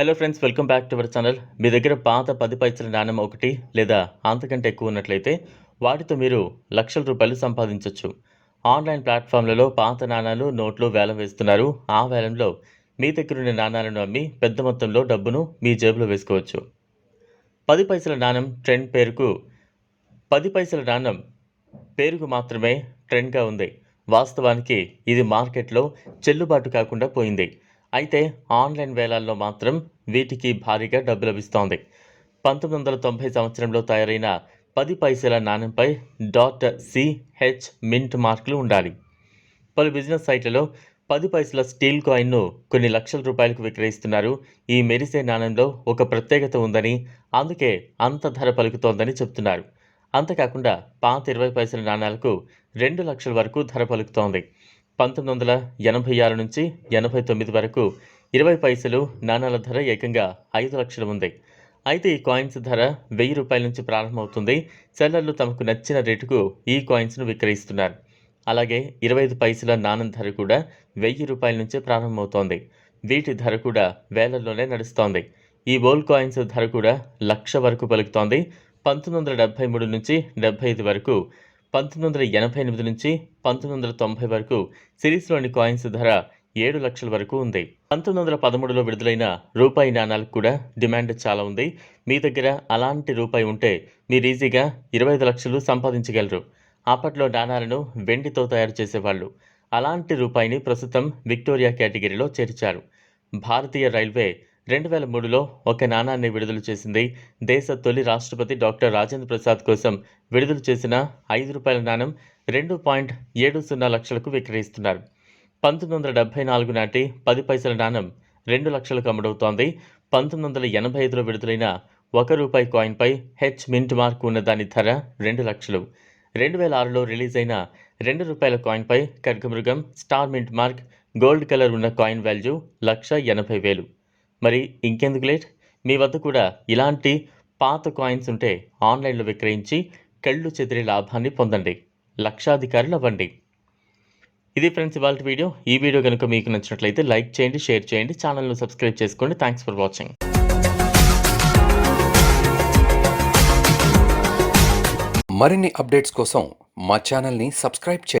Hello friends welcome back to our channel మీ దగ్గర పాత పది పైసల నాణ్యం ఒకటి లేదా అంతకంటే ఎక్కువ ఉన్నట్లయితే వాటితో మీరు లక్షల రూపాయలు సంపాదించవచ్చు ఆన్లైన్ ప్లాట్ఫామ్లలో పాత నాణాలు నోట్లు వేలం వేస్తున్నారు. ఆ వేలంలో మీ దగ్గరున్న నాణాలను అమ్మి పెద్ద మొత్తంలో డబ్బును మీ జేబులో వేసుకోవచ్చు. పది పైసల నాణ్యం ట్రెండ్ పేరుకు పది పైసల నాణ్యం పేరుకు మాత్రమే ట్రెండ్గా ఉంది. వాస్తవానికి ఇది మార్కెట్లో చెల్లుబాటు కాకుండా పోయింది. అయితే ఆన్లైన్ వేలాల్లో మాత్రం వీటికి భారీగా డబ్బు లభిస్తోంది. పంతొమ్మిది వందల తొంభై సంవత్సరంలో తయారైన పది పైసల నాణ్యంపై డాట్ సిహెచ్ మింట్ మార్కులు ఉండాలి. పలు బిజినెస్ సైట్లలో పది పైసల స్టీల్ కాయిన్ను కొన్ని లక్షల రూపాయలకు విక్రయిస్తున్నారు. ఈ మెరిసే నాణ్యంలో ఒక ప్రత్యేకత ఉందని అందుకే అంత ధర పలుకుతోందని చెప్తున్నారు. అంతేకాకుండా పాత ఇరవై పైసల నాణ్యాలకు రెండు లక్షల వరకు ధర పలుకుతోంది. పంతొమ్మిది వందల ఎనభై ఆరు నుంచి ఎనభై తొమ్మిది వరకు ఇరవై పైసలు నాణాల ధర ఏకంగా ఐదు లక్షలు ఉంది. అయితే ఈ కాయిన్స్ ధర వెయ్యి రూపాయల నుంచి ప్రారంభమవుతుంది. సెల్లర్లు తమకు నచ్చిన రేటుకు ఈ కాయిన్స్ను విక్రయిస్తున్నారు. అలాగే ఇరవై ఐదు పైసల నాణం ధర కూడా వెయ్యి రూపాయల నుంచే ప్రారంభమవుతోంది. వీటి ధర కూడా వేలల్లోనే నడుస్తోంది. ఈ బోల్ కాయిన్స్ ధర కూడా లక్ష వరకు పలుకుతోంది. పంతొమ్మిది వందల డెబ్బై మూడు నుంచి డెబ్బై ఐదు వరకు పంతొమ్మిది వందల ఎనభై ఎనిమిది నుంచి పంతొమ్మిది వందల తొంభై వరకు సిరీస్లోని కాయిన్స్ ధర ఏడు లక్షల వరకు ఉంది. పంతొమ్మిది వందల పదమూడులో విడుదలైన రూపాయి నాణాలకు కూడా డిమాండ్ చాలా ఉంది. మీ దగ్గర అలాంటి రూపాయి ఉంటే మీరు ఈజీగా ఇరవై ఐదు లక్షలు సంపాదించగలరు. అప్పట్లో నాణాలను వెండితో తయారు చేసేవాళ్ళు. అలాంటి రూపాయిని ప్రస్తుతం విక్టోరియా కేటగిరీలో చేర్చారు. భారతీయ రైల్వే రెండు వేల మూడులో ఒక నాణాన్ని విడుదల చేసింది దేశ తొలి రాష్ట్రపతి డాక్టర్ రాజేంద్ర ప్రసాద్ కోసం విడుదల చేసిన ఐదు రూపాయల నాణం రెండు పాయింట్ ఏడు సున్నా లక్షలకు విక్రయిస్తున్నారు. పంతొమ్మిది వందల డెబ్బై నాలుగు నాటి పది పైసల నాణం రెండు లక్షలకు అమ్ముడవుతోంది. పంతొమ్మిది వందల ఎనభై ఐదులో విడుదలైన ఒక రూపాయి కాయిన్పై హెచ్ మింట్ మార్క్ ఉన్న దాని ధర రెండు లక్షలు. రెండు వేల ఆరులో రిలీజ్ అయిన రెండు రూపాయల కాయిన్పై ఖడ్గమృగం star mint mark gold colour ఉన్న కాయిన్ వాల్యూ లక్ష ఎనభై వేలు. మరి ఇంకెందుకు లేట్? మీ వద్ద కూడా ఇలాంటి పాత కాయిన్స్ ఉంటే ఆన్లైన్లో విక్రయించి కళ్ళు చెదిరే లాభాన్ని పొందండి. లక్షాధికారులు అవ్వండి. ఇది ఫ్రెండ్స్ ఇవాళ వీడియో. ఈ వీడియో కనుక మీకు నచ్చినట్లయితే లైక్ చేయండి షేర్ చేయండి ఛానల్ను సబ్స్క్రైబ్ చేసుకోండి. Thanks for watching. మరిన్ని అప్డేట్స్ కోసం మా ఛానల్ని సబ్స్క్రైబ్ చేయండి.